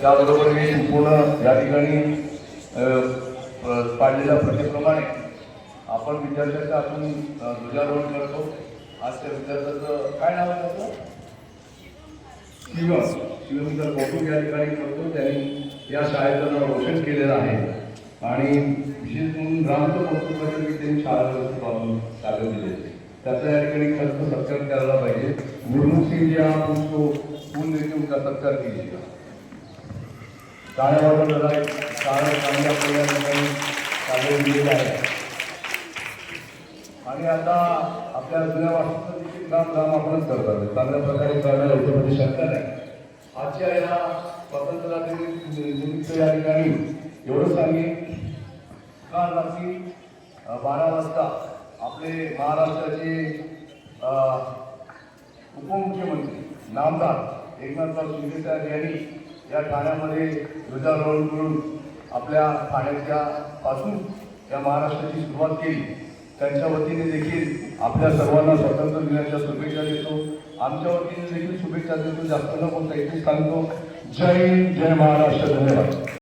त्याबरोबर मी पूर्ण या ठिकाणी पाडलेल्या प्रथेप्रमाणे आपण विद्यार्थ्यांचं आपण ध्वजारोहण करतो. आज त्या विद्यार्थ्याचं काय नाव आहे त्याचं शिवम. शिवमचं कौतुक या ठिकाणी करतो. त्यांनी या शाळेचं नाव रोशन केलेलं आहे. आणि विशेष म्हणून ग्रामचं कौतुक म्हणजे की त्यांनी शाळा बांधून चालू त्याचा या ठिकाणी खर्च सत्कार करायला पाहिजे. गुरमुख सिंह जी आप उसको फूल देके उनका सत्कार कीजिएगा शाळेवर जरा एक चांगल्या आपल्याला या ठिकाणी चालू दिलेलं आहे. आणि आता आपल्या जुन्या वास्तूचं देखील काम काम आपणच करतात चांगल्या प्रकारे करण्याला याच्यामध्ये शंका नाही आजच्या या स्वातंत्र्य दिन- या ठिकाणी एवढं सांगेन. काल रात्री बारा वाजता आपले महाराष्ट्राचे उपमुख्यमंत्री नामदार एकनाथराव शिंदे साहेब यांनी या ठाण्यामध्ये ध्वजारोहण करून आपल्या ठाण्याच्या पासून या महाराष्ट्राची सुरुवात केली. त्यांच्या वतीने देखील आपल्या सर्वांना स्वातंत्र्य दिनाच्या शुभेच्छा देतो. आमच्या वतीने देखील शुभेच्छा देतो. जास्त न कोणता इथे सांगतो. जय हिंद जय महाराष्ट्र धन्यवाद.